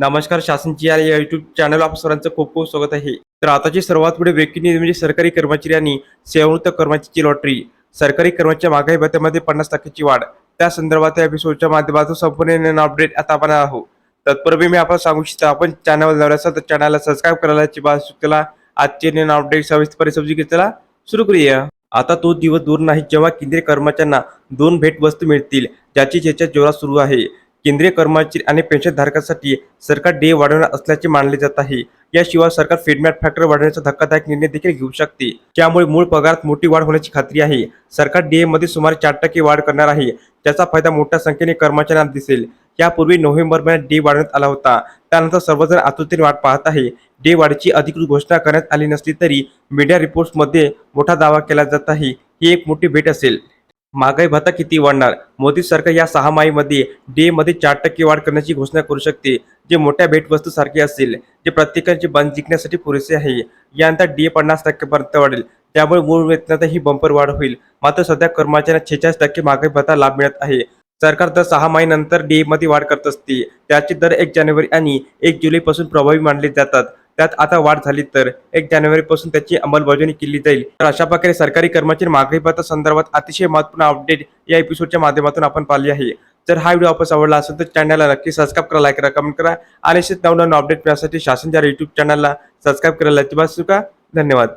नमस्कार शासनची या YouTube channel आप सरांचं खूप खूप स्वागत आहे. तर आताची सर्वात पुढे ब्रेकिंग न्यूज म्हणजे सरकारी कर्मचारी आणि सेवानिवृत्त कर्मचारीची लॉटरी सरकारी कर्मचारी महागाई भत्त्यामध्ये पन्नास टक्क्याची वाढ. त्या संदर्भात या एपिसोडच्या माध्यमातून संपूर्ण अपडेट आता आपण आहोत. तत्पूर्वी मी आपण सांगू इच्छितो आपण चॅनल नवर असाल तर चॅनलला सबस्क्राईब करायला बाजू केला आजचे नवीन अपडेट सविस्तरपणे समजून घेतला सुरू करूया. आता तो दिवस दूर नाही जेव्हा केंद्रीय कर्मचाऱ्यांना दोन भेटवस्तू मिळतील ज्याची चर्चा जोरात सुरू आहे. केंद्रीय कर्मचारी आणि पेन्शनधारकांसाठी सरकार डे वाढवणार असल्याचे मानले जात आहे. याशिवाय सरकार फेडमॅट फॅक्टर वाढवण्याचा धक्कादायक निर्णय देखील घेऊ शकते. त्यामुळे मूळ पगारात मोठी वाढ होण्याची खात्री आहे. सरकार डीए मध्ये सुमारे चार टक्के वाढ करणार आहे. त्याचा फायदा मोठ्या संख्येने कर्मचाऱ्यांना दिसेल. यापूर्वी नोव्हेंबर महिन्यात डे वाढवण्यात आला होता. त्यानंतर सर्वजण आतुरतेने वाट पाहत आहे. डे वाढीची अधिकृत घोषणा करण्यात आली नसली तरी मीडिया रिपोर्ट्समध्ये मोठा दावा केला जात आहे. ही एक मोठी भेट असेल. महागाई भत्ता किती वाढणार? मोदी सरकार या सहामाहीमध्ये डे मध्ये चार टक्के वाढ करण्याची घोषणा करू शकते. जे मोठ्या भेटवस्तू सारखे असेल जे प्रत्येकाचे बंद जिंकण्यासाठी पुरेसे आहे यानंतर डे पन्नास टक्केपर्यंत वाढेल. त्यामुळे मूळ वेतनातही बंपर वाढ होईल. मात्र सध्या कर्मचाऱ्यांना छेचाळीस टक्के महागाई भत्ता लाभ मिळत आहे. सरकार दर सहा महिन्यानंतर डे मध्ये वाढ करत असते. त्याचे दर एक जानेवारी आणि एक जुलै पासून प्रभावी मानले जातात. त्यात आता वाढ झाली तर एक जानेवारी पासून त्याची अंमलबजावणी केली जाईल. तर अशा प्रकारे सरकारी कर्मचारी मागणी भत्ता संदर्भात अतिशय महत्त्वपूर्ण अपडेट या एपिसोडच्या माध्यमातून आपण पाहिली आहे. जर हा व्हिडिओ आपण आवडला असेल तर चॅनलला नक्की सबस्क्राईब करा लाईक करा कमेंट करा. आणि असेच नवनवीन अपडेट मिळण्यासाठी शासनच्या युट्यूब चॅनलला सबस्क्राईब करायला अजिबात चुका धन्यवाद.